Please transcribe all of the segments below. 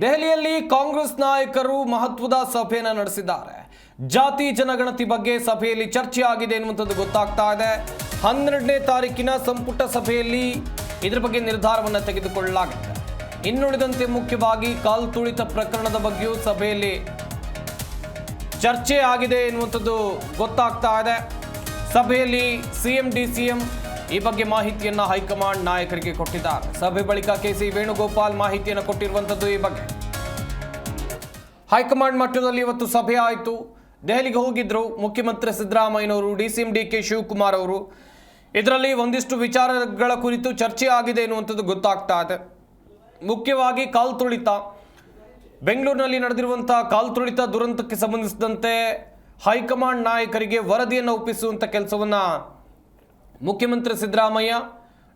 ದೆಹಲಿಯಲ್ಲಿ ಕಾಂಗ್ರೆಸ್ ನಾಯಕರು ಮಹತ್ವದ ಸಭೆಯನ್ನು ನಡೆಸಿದ್ದಾರೆ. ಜಾತಿ ಜನಗಣತಿ ಬಗ್ಗೆ ಸಭೆಯಲ್ಲಿ ಚರ್ಚೆ ಆಗಿದೆ ಎನ್ನುವಂಥದ್ದು ಗೊತ್ತಾಗ್ತಾ ಇದೆ. ಹನ್ನೆರಡನೇ ತಾರೀಕಿನ ಸಂಪುಟ ಸಭೆಯಲ್ಲಿ ಇದರ ಬಗ್ಗೆ ನಿರ್ಧಾರವನ್ನು ತೆಗೆದುಕೊಳ್ಳಲಾಗಿದೆ. ಇನ್ನುಳಿದಂತೆ ಮುಖ್ಯವಾಗಿ ಕಾಲ್ ಪ್ರಕರಣದ ಬಗ್ಗೆಯೂ ಸಭೆಯಲ್ಲಿ ಚರ್ಚೆ ಆಗಿದೆ ಎನ್ನುವಂಥದ್ದು ಗೊತ್ತಾಗ್ತಾ ಇದೆ. ಸಭೆಯಲ್ಲಿ ಸಿಎಂ ಡಿ ಸಿಎಂ ಈ ಬಗ್ಗೆ ಮಾಹಿತಿಯನ್ನು ಹೈಕಮಾಂಡ್ ನಾಯಕರಿಗೆ ಕೊಟ್ಟಿದ್ದಾರೆ. ಸಭೆ ಬಳಿಕ ಕೆಸಿ ವೇಣುಗೋಪಾಲ್ ಮಾಹಿತಿಯನ್ನು ಕೊಟ್ಟಿರುವಂಥದ್ದು ಈ ಬಗ್ಗೆ. ಹೈಕಮಾಂಡ್ ಮಟ್ಟದಲ್ಲಿ ಇವತ್ತು ಸಭೆ ಆಯಿತು. ದೆಹಲಿಗೆ ಹೋಗಿದ್ರು ಮುಖ್ಯಮಂತ್ರಿ ಸಿದ್ದರಾಮಯ್ಯನವರು ಡಿ ಡಿ ಕೆ ಶಿವಕುಮಾರ್ ಅವರು. ಇದರಲ್ಲಿ ಒಂದಿಷ್ಟು ವಿಚಾರಗಳ ಕುರಿತು ಚರ್ಚೆ ಆಗಿದೆ ಎನ್ನುವಂಥದ್ದು ಗೊತ್ತಾಗ್ತಾ ಇದೆ. ಮುಖ್ಯವಾಗಿ ಕಾಲ್ ತುಳಿತ. ಬೆಂಗಳೂರಿನಲ್ಲಿ ನಡೆದಿರುವಂಥ ಕಾಲ್ ತುಳಿತ ದುರಂತಕ್ಕೆ ಸಂಬಂಧಿಸಿದಂತೆ ಹೈಕಮಾಂಡ್ ನಾಯಕರಿಗೆ ವರದಿಯನ್ನು ಒಪ್ಪಿಸುವಂಥ ಕೆಲಸವನ್ನು ಮುಖ್ಯಮಂತ್ರಿ Siddaramaiah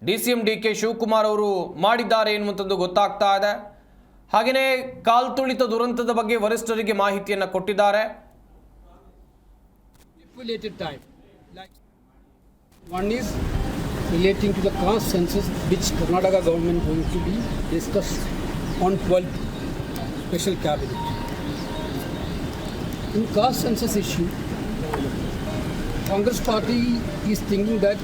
D C M D K Shivakumar ಅವರು ಮಾಡಿದ್ದಾರೆ ಎನ್ನುವಂಥದ್ದು ಗೊತ್ತಾಗ್ತಾ ಇದೆ ಹಾಗೆಯೇ ಕಾಲ್ತುಳಿತ ದುರಂತದ ಬಗ್ಗೆ ವರಿಷ್ಠರಿಗೆ ಮಾಹಿತಿಯನ್ನು ಕೊಟ್ಟಿದ್ದಾರೆ one is relating to the caste census, which Karnataka government going to be discussed on 12th special cabinet. In caste census issue, Congress party is thinking that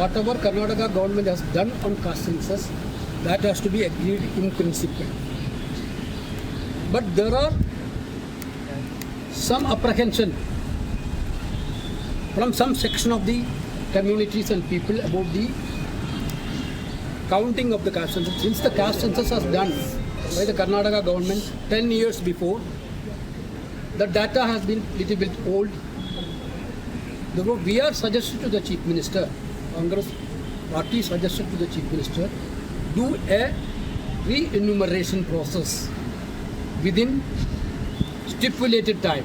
whatever Karnataka government has done on caste census, that has to be agreed in principle. But there are some apprehension from some section of the communities and people about the counting of the caste census. Since the caste census was done by the Karnataka government 10 years before, the data has been a little bit old. Therefore, we are suggested to the Chief Minister, Congress party suggested to the Chief Minister, do a re-enumeration process within stipulated time,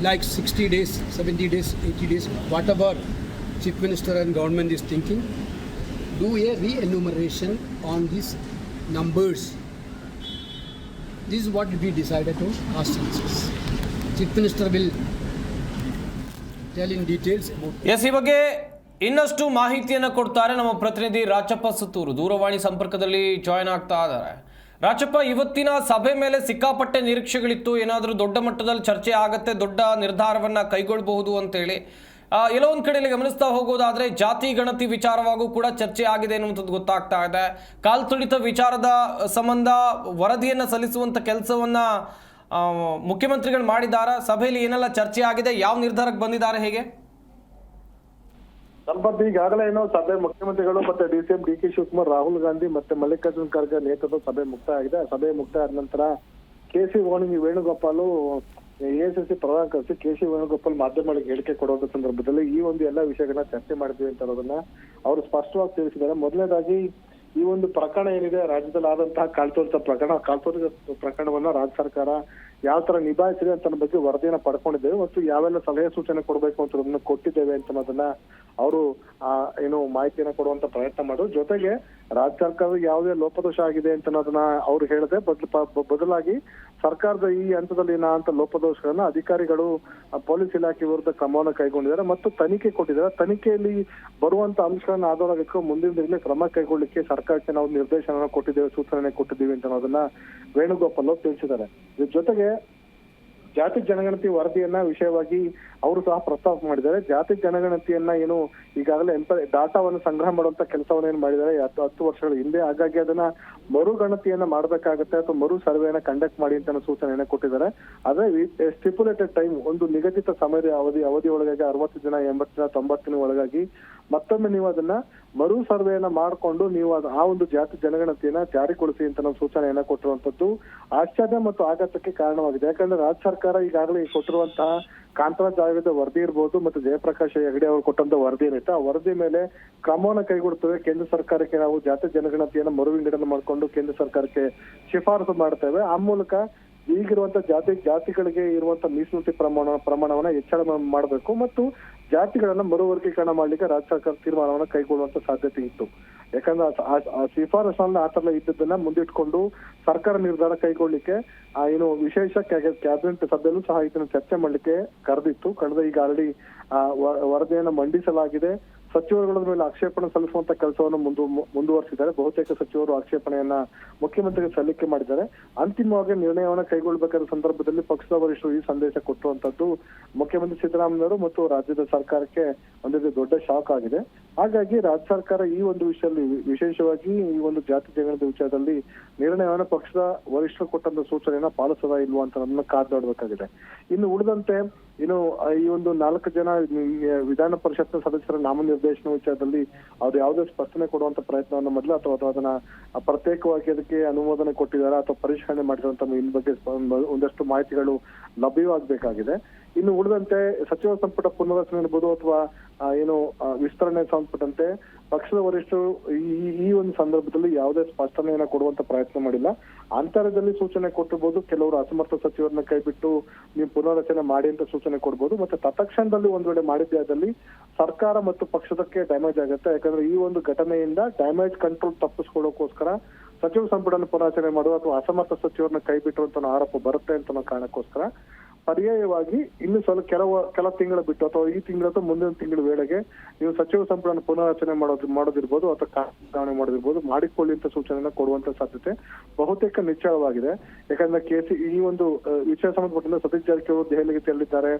like 60 days, 70 days, 80 days, whatever Chief Minister and government is thinking, do a re-enumeration on these numbers. This is what we decided to ask. Chief Minister will ಎಸ್ ಈ ಬಗ್ಗೆ ಇನ್ನಷ್ಟು ಮಾಹಿತಿಯನ್ನು ಕೊಡ್ತಾರೆ ನಮ್ಮ ಪ್ರತಿನಿಧಿ ರಾಚಪ್ಪ ಸುತ್ತೂರು. ದೂರವಾಣಿ ಸಂಪರ್ಕದಲ್ಲಿ ಜಾಯ್ನ್ ಆಗ್ತಾ ಇದ್ದಾರೆ. ರಾಚಪ್ಪ ಇವತ್ತಿನ ಸಭೆ ಮೇಲೆ ಸಿಕ್ಕಾಪಟ್ಟೆ ನಿರೀಕ್ಷೆಗಳಿತ್ತು. ಏನಾದರೂ ದೊಡ್ಡ ಮಟ್ಟದಲ್ಲಿ ಚರ್ಚೆ ಆಗತ್ತೆ ದೊಡ್ಡ ನಿರ್ಧಾರವನ್ನ ಕೈಗೊಳ್ಳಬಹುದು ಅಂತೇಳಿ. ಆ, ಎಲ್ಲೋ ಒಂದು ಕಡೆಯಲ್ಲಿ ಗಮನಿಸ್ತಾ ಹೋಗೋದಾದ್ರೆ ಜಾತಿ ಗಣತಿ ವಿಚಾರವಾಗೂ ಕೂಡ ಚರ್ಚೆ ಆಗಿದೆ ಎನ್ನುವಂಥದ್ದು ಗೊತ್ತಾಗ್ತಾ ಇದೆ. ಕಾಲ್ ತುಳಿತ ವಿಚಾರದ ಸಂಬಂಧ ವರದಿಯನ್ನು ಸಲ್ಲಿಸುವಂಥ ಕೆಲಸವನ್ನ ಮುಖ್ಯಮಂತ್ರಿಗಳು ಮಾಡಿದಾರ ಸಭೆಯಲ್ಲಿ ಏನೆಲ್ಲ ಚರ್ಚೆ ಆಗಿದೆ? ಯಾವ ನಿರ್ಧಾರಕ್ಕೆ ಬಂದಿದ್ದಾರೆ ಹೇಗೆ? ಸಂಪತ್ ಈಗಾಗಲೇ ಏನೋ ಸಭೆ ಮುಖ್ಯಮಂತ್ರಿಗಳು ಮತ್ತೆ D C M, D K Shivakumar, Rahul Gandhi ಮತ್ತೆ ಮಲ್ಲಿಕಾರ್ಜುನ್ ಖರ್ಗೆ ನೇತೃತ್ವ ಸಭೆ ಮುಕ್ತ ಆಗಿದೆ. ಆ ಸಭೆ ಮುಕ್ತಾಯ ಆದ ನಂತರ ಕೆ ಸಿ ವಾಣಿ ವೇಣುಗೋಪಾಲ್ ಎಎಸ್ಎಸ್ಸಿ ಪ್ರಧಾನ ಕಾರ್ಯದರ್ಶಿ ಕೆ ಸಿ ವೇಣುಗೋಪಾಲ್ ಮಾಧ್ಯಮಗಳಿಗೆ ಹೇಳಿಕೆ ಕೊಡುವಂತ ಸಂದರ್ಭದಲ್ಲಿ ಈ ಒಂದು ಎಲ್ಲ ವಿಷಯಗಳನ್ನ ಚರ್ಚೆ ಮಾಡಿದ್ವಿ ಅಂತ ಅನ್ನೋದನ್ನ ಅವರು ಸ್ಪಷ್ಟವಾಗಿ ತಿಳಿಸಿದ್ದಾರೆ. ಮೊದಲನೇದಾಗಿ ಈ ಒಂದು ಪ್ರಕರಣ ಏನಿದೆ, ರಾಜ್ಯದಲ್ಲಿ ಆದಂತಹ ಕಾಲ್ತೋಲಿತ ಪ್ರಕರಣ ಕಾಲ್ತೋಲಿತ ಪ್ರಕರಣವನ್ನ ರಾಜ್ಯ ಸರ್ಕಾರ ಯಾವ ತರ ನಿಭಾಯಿಸಿದೆ ಅಂತ ಬಗ್ಗೆ ವರದಿಯನ್ನ ಪಡ್ಕೊಂಡಿದ್ದೇವೆ ಮತ್ತು ಯಾವೆಲ್ಲ ಸಲಹೆ ಸೂಚನೆ ಕೊಡಬೇಕು ಅಂತ ಕೊಟ್ಟಿದ್ದೇವೆ ಅಂತ ಅನ್ನೋದನ್ನ ಅವರು, ಆ, ಏನು ಮಾಹಿತಿಯನ್ನ ಕೊಡುವಂತ ಪ್ರಯತ್ನ ಮಾಡು. ಜೊತೆಗೆ ರಾಜ್ಯ ಸರ್ಕಾರದ ಯಾವುದೇ ಲೋಪದೋಷ ಆಗಿದೆ ಅಂತ ಅದನ್ನ ಅವ್ರು ಹೇಳದೆ ಬದಲಾಗಿ ಸರ್ಕಾರದ ಈ ಹಂತದಲ್ಲಿ ಅಂತ ಲೋಪದೋಷಗಳನ್ನ ಅಧಿಕಾರಿಗಳು ಪೊಲೀಸ್ ಇಲಾಖೆ ವಿರುದ್ಧ ಕ್ರಮವನ್ನು ಕೈಗೊಂಡಿದ್ದಾರೆ ಮತ್ತು ತನಿಖೆ ಕೊಟ್ಟಿದ್ದಾರೆ. ತನಿಖೆಯಲ್ಲಿ ಬರುವಂತ ಅಂಶಗಳನ್ನ ಆಧಾರಕ್ಕೆ ಮುಂದಿನ ದಿನ ಕ್ರಮ ಕೈಗೊಳ್ಳಿಕ್ಕೆ ಸರ್ಕಾರಕ್ಕೆ ನಾವು ನಿರ್ದೇಶನ ಕೊಟ್ಟಿದ್ದೇವೆ, ಸೂಚನೆ ಕೊಟ್ಟಿದ್ದೀವಿ ಅಂತ ಅದನ್ನ ವೇಣುಗೋಪಾಲ್ ತಿಳಿಸಿದ್ದಾರೆ. ಇದ್ರ ಜೊತೆಗೆ ಜಾತಿ ಜನಗಣತಿ ವರದಿಯನ್ನ ವಿಷಯವಾಗಿ ಅವರು ಸಹ ಪ್ರಸ್ತಾಪ ಮಾಡಿದ್ದಾರೆ. ಜಾತಿ ಜನಗಣತಿಯನ್ನ ಏನು ಈಗಾಗಲೇ ಡಾಟಾವನ್ನು ಸಂಗ್ರಹ ಮಾಡುವಂತ ಕೆಲಸವನ್ನು ಏನ್ ಮಾಡಿದ್ದಾರೆ. ಹತ್ತು ಹತ್ತು ವರ್ಷಗಳ ಹಿಂದೆ ಹಾಗಾಗಿ ಅದನ್ನ ಮರುಗಣತಿಯನ್ನ ಮಾಡಬೇಕಾಗುತ್ತೆ ಅಥವಾ ಮರು ಸರ್ವೆಯನ್ನ ಕಂಡಕ್ಟ್ ಮಾಡಿ ಅಂತ ಸೂಚನೆಯನ್ನ ಕೊಟ್ಟಿದ್ದಾರೆ. ಆದ್ರೆ ಸ್ಟಿಪುಲೇಟೆಡ್ ಟೈಮ್ ಒಂದು ನಿಗದಿತ ಸಮಯದ ಅವಧಿ ಅವಧಿ ಒಳಗಾಗಿ ಅರವತ್ತು ದಿನ, ಎಂಬತ್ತು ದಿನ, ತೊಂಬತ್ತು ದಿನ ಒಳಗಾಗಿ ಮತ್ತೊಮ್ಮೆ ನೀವು ಅದನ್ನ ಮರು ಸರ್ವೆಯನ್ನ ಮಾಡಿಕೊಂಡು ನೀವು ಅದು, ಆ ಒಂದು ಜಾತಿ ಜನಗಣತಿಯನ್ನ ಜಾರಿಗೊಳಿಸಿ ಅಂತ ನಾವು ಸೂಚನೆಯನ್ನ ಕೊಟ್ಟಿರುವಂತದ್ದು ಆಶ್ಚರ್ಯ ಮತ್ತು ಆಘಾತಕ್ಕೆ ಕಾರಣವಾಗಿದೆ. ಯಾಕಂದ್ರೆ ರಾಜ್ಯ ಸರ್ಕಾರ ಈಗಾಗಲೇ ಕೊಟ್ಟಿರುವಂತಹ ಕಾಂತರಾಜ್ ಆಯೋಗದ ವರದಿ ಇರ್ಬೋದು ಮತ್ತು ಜಯಪ್ರಕಾಶ್ ಹೆಗಡೆ ಅವರು ಕೊಟ್ಟಂತ ವರದಿ ಏನಿತ್ತು ಆ ವರದಿ ಮೇಲೆ ಕ್ರಮವನ್ನು ಕೈಗೊಡ್ತೇವೆ ಕೇಂದ್ರ ಸರ್ಕಾರಕ್ಕೆ ನಾವು ಜಾತಿ ಜನಗಣತಿಯನ್ನ ಮರು ವಿಂಗಡಣೆ ಮಾಡಿಕೊಂಡು ಕೇಂದ್ರ ಸರ್ಕಾರಕ್ಕೆ ಶಿಫಾರಸು ಮಾಡ್ತೇವೆ. ಆ ಮೂಲಕ ಈಗಿರುವಂತ ಜಾತಿ, ಜಾತಿಗಳಿಗೆ ಇರುವಂತ ಮೀಸಲಾತಿ ಪ್ರಮಾಣ, ಪ್ರಮಾಣವನ್ನ ಹೆಚ್ಚಳ ಮಾಡಬೇಕು ಮತ್ತು ಜಾತಿಗಳನ್ನ ಮರುವರ್ಗೀಕರಣ ಮಾಡ್ಲಿಕ್ಕೆ ರಾಜ್ಯ ಸರ್ಕಾರ ತೀರ್ಮಾನವನ್ನ ಕೈಗೊಳ್ಳುವಂತ ಸಾಧ್ಯತೆ ಇತ್ತು. ಯಾಕಂದ್ರೆ ಆ- ಶಿಫಾರಸನ್ನ ಆ ಆತರ ಇದ್ದದನ್ನ ಮುಂದಿಟ್ಕೊಂಡು ಸರ್ಕಾರ ನಿರ್ಧಾರ ಕೈಗೊಳ್ಳಿಕ್ಕೆ, ಆ, ಏನು ವಿಶೇಷ ಕ್ಯಾ- ಕ್ಯಾಬಿನೆಟ್ ಸಭೆಯಲ್ಲೂ ಸಹ ಇದನ್ನ ಚರ್ಚೆ ಮಾಡ್ಲಿಕ್ಕೆ ಕರೆದಿತ್ತು. ಕಳೆದ ಈಗ ಆಲ್ರೆಡಿ ವರದಿಯನ್ನ ಮಂಡಿಸಲಾಗಿದೆ. ಸಚಿವರುಗಳ ಮೇಲೆ ಆಕ್ಷೇಪಣೆ ಸಲ್ಲಿಸುವಂತ ಕೆಲಸವನ್ನು ಮುಂದು ಮುಂದುವರಿಸಿದ್ದಾರೆ. ಬಹುತೇಕ ಸಚಿವರು ಆಕ್ಷೇಪಣೆಯನ್ನ ಮುಖ್ಯಮಂತ್ರಿಗೆ ಸಲ್ಲಿಕೆ ಮಾಡಿದ್ದಾರೆ. ಅಂತಿಮವಾಗಿ ನಿರ್ಣಯವನ್ನು ಕೈಗೊಳ್ಳಬೇಕಾದ ಸಂದರ್ಭದಲ್ಲಿ ಪಕ್ಷದ ವರಿಷ್ಠರು ಈ ಸಂದೇಶ ಕೊಟ್ಟುವಂತದ್ದು ಮುಖ್ಯಮಂತ್ರಿ ಸಿದ್ದರಾಮಯ್ಯವರು ಮತ್ತು ರಾಜ್ಯದ ಸರ್ಕಾರಕ್ಕೆ ಒಂದು ದೊಡ್ಡ ಶಾಕ್ ಆಗಿದೆ. ಹಾಗಾಗಿ ರಾಜ್ಯ ಸರ್ಕಾರ ಈ ಒಂದು ವಿಷಯದಲ್ಲಿ ವಿಶೇಷವಾಗಿ ಈ ಒಂದು ಜಾತಿ ಜಗಣದ ವಿಚಾರದಲ್ಲಿ ನಿರ್ಣಯವನ್ನು ಪಕ್ಷದ ವರಿಷ್ಠರು ಕೊಟ್ಟಂತ ಸೂಚನೆಯನ್ನ ಪಾಲಿಸದ ಇಲ್ವಾ ಅಂತ ನಮ್ಮನ್ನ ಕಾದ್ ನೋಡ್ಬೇಕಾಗಿದೆ. ಇನ್ನು ಉಳಿದಂತೆ ಇನ್ನು ಈ ಒಂದು ನಾಲ್ಕು ಜನ ವಿಧಾನ ಪರಿಷತ್ನ ಸದಸ್ಯರ ನಾಮನಿರ್ದೇಶನ ವಿಚಾರದಲ್ಲಿ ಅವ್ರು ಯಾವುದೇ ಸ್ಪಷ್ಟನೆ ಕೊಡುವಂತ ಪ್ರಯತ್ನವನ್ನು ಮೊದಲು ಅಥವಾ ಅಥವಾ ಅದನ್ನ ಪ್ರತ್ಯೇಕವಾಗಿ ಅದಕ್ಕೆ ಅನುಮೋದನೆ ಕೊಟ್ಟಿದ್ದಾರೆ ಅಥವಾ ಪರಿಶೀಲನೆ ಮಾಡಿರುವಂತ ಇನ್ ಬಗ್ಗೆ ಒಂದಷ್ಟು ಮಾಹಿತಿಗಳು ಲಭ್ಯವಾಗಬೇಕಾಗಿದೆ. ಇನ್ನು ಉಳಿದಂತೆ ಸಚಿವ ಸಂಪುಟ ಪುನರ್ರಚನೆ ಇರ್ಬೋದು ಅಥವಾ ಏನು ವಿಸ್ತರಣೆ ಸಂಬಂಧಪಟ್ಟಂತೆ ಪಕ್ಷದ ವರಿಷ್ಠರು ಈ ಒಂದು ಸಂದರ್ಭದಲ್ಲಿ ಯಾವುದೇ ಸ್ಪಷ್ಟನೆಯನ್ನ ಕೊಡುವಂತ ಪ್ರಯತ್ನ ಮಾಡಿಲ್ಲ. ಅಂತರದಲ್ಲಿ ಸೂಚನೆ ಕೊಟ್ಟಿರ್ಬೋದು, ಕೆಲವರು ಅಸಮರ್ಥ ಸಚಿವರನ್ನ ಕೈಬಿಟ್ಟು ನೀವು ಪುನರ್ರಚನೆ ಮಾಡಿ ಅಂತ ಸೂಚನೆ ಕೊಡ್ಬೋದು, ಮತ್ತೆ ತತ್ಕ್ಷಣದಲ್ಲಿ ಒಂದ್ ವೇಳೆ ಮಾಡಿದ್ದೆ ಆದಲ್ಲಿ ಸರ್ಕಾರ ಮತ್ತು ಪಕ್ಷದಕ್ಕೆ ಡ್ಯಾಮೇಜ್ ಆಗುತ್ತೆ. ಯಾಕಂದ್ರೆ ಈ ಒಂದು ಘಟನೆಯಿಂದ ಡ್ಯಾಮೇಜ್ ಕಂಟ್ರೋಲ್ ತಪ್ಪಿಸ್ಕೊಳ್ಳೋಕೋಸ್ಕರ ಸಚಿವ ಸಂಪುಟನ ಪುನಾರಚನೆ ಮಾಡುವ ಅಥವಾ ಅಸಮರ್ಥ ಸಚಿವರನ್ನ ಕೈಬಿಟ್ಟು ಅಂತ ಆರೋಪ ಬರುತ್ತೆ ಅಂತ ಕಾರಣಕ್ಕೋಸ್ಕರ ಪರ್ಯಾಯವಾಗಿ ಇನ್ನು ಸ್ವಲ್ಪ ಕೆಲವು, ಕೆಲ ತಿಂಗಳು ಬಿಟ್ಟು ಅಥವಾ ಈ ತಿಂಗಳ ಅಥವಾ ಮುಂದಿನ ತಿಂಗಳ ವೇಳೆಗೆ ನೀವು ಸಚಿವ ಸಂಪುಟ ಪುನರ್ರಚನೆ ಮಾಡೋದು, ಮಾಡೋದಿರ್ಬೋದು ಅಥವಾ ಕಾರ್ಯನಿರ್ವಹಣೆ ಮಾಡೋದಿರ್ಬೋದು, ಮಾಡಿಕೊಳ್ಳಿ ಅಂತ ಸೂಚನೆಯನ್ನ ಕೊಡುವಂತ ಸಾಧ್ಯತೆ ಬಹುತೇಕ ನಿಚ್ಚಳವಾಗಿದೆ. ಯಾಕಂದ್ರೆ ಕೆಸಿ, ಈ ಒಂದು ವಿಷಯ ಸಂಬಂಧಪಟ್ಟಂತೆ ಸತೀಶ್ ಜಾರಕಿಹೊಳಿ ದೆಹಲಿಗೆ ತೆರಳಿದ್ದಾರೆ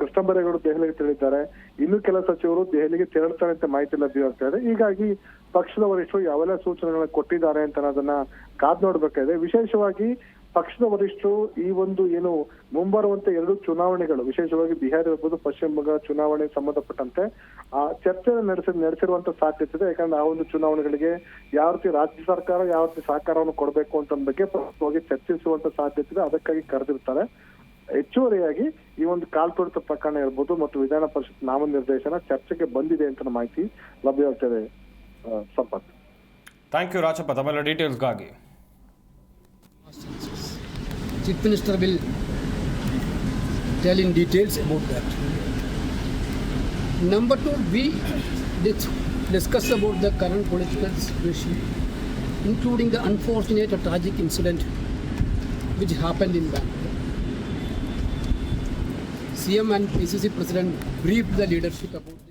ಕೃಷ್ಣ ದೆಹಲಿಗೆ ತೆರಳಿದ್ದಾರೆ, ಇನ್ನು ಕೆಲ ಸಚಿವರು ದೆಹಲಿಗೆ ತೆರಳುತ್ತಾರೆ ಅಂತ ಮಾಹಿತಿ ಲಭ್ಯವಾಗ್ತಾ ಇದೆ. ಹೀಗಾಗಿ ಪಕ್ಷದ ವರಿಷ್ಠರು ಯಾವೆಲ್ಲ ಸೂಚನೆಗಳನ್ನ ಕೊಟ್ಟಿದ್ದಾರೆ ಅಂತ ಅನ್ನೋದನ್ನ ಕಾದ್ ನೋಡ್ಬೇಕಾಗಿದೆ. ವಿಶೇಷವಾಗಿ ಪಕ್ಷದ ವರಿಷ್ಠರು ಈ ಒಂದು ಏನು ಮುಂಬರುವಂತ ಎರಡು ಚುನಾವಣೆಗಳು, ವಿಶೇಷವಾಗಿ ಬಿಹಾರ ಇರ್ಬೋದು, ಪಶ್ಚಿಮ ಬಂಗಾಳ ಚುನಾವಣೆ ಸಂಬಂಧಪಟ್ಟಂತೆ, ಆ ಚರ್ಚೆ ನಡೆಸ, ನಡೆಸಿರುವಂತ ಸಾಧ್ಯತೆ ಇದೆ. ಯಾಕಂದ್ರೆ ಆ ಒಂದು ಚುನಾವಣೆಗಳಿಗೆ ಯಾವ ರೀತಿ ರಾಜ್ಯ ಸರ್ಕಾರ ಯಾವ ರೀತಿ ಸಹಕಾರವನ್ನು ಕೊಡಬೇಕು ಅಂತ ಬಗ್ಗೆ ಪ್ರಮುಖವಾಗಿ ಚರ್ಚಿಸುವಂತ ಸಾಧ್ಯತೆ ಇದೆ. ಅದಕ್ಕಾಗಿ ಕರೆದಿರ್ತಾರೆ. ಹೆಚ್ಚುವರಿಯಾಗಿ ಈ ಒಂದು ಕಾಲ್ತುಳಿತ ಪ್ರಕರಣ ಇರ್ಬೋದು ಮತ್ತು ವಿಧಾನ ಪರಿಷತ್ ನಾಮನಿರ್ದೇಶನ ಚರ್ಚೆಗೆ ಬಂದಿದೆ ಅಂತ ಮಾಹಿತಿ ಲಭ್ಯವಾಗ್ತದೆ ಸಂಪತ್. Thank you Rajappa. ತಮ್ಮೆಲ್ಲ ಡೀಟೇಲ್ಸ್ಗಾಗಿ Chief Minister will tell in details about that. Number two, we dis- discuss about the current political situation, including the unfortunate or tragic incident which happened in Bangalore. CM and PCC President briefed the leadership about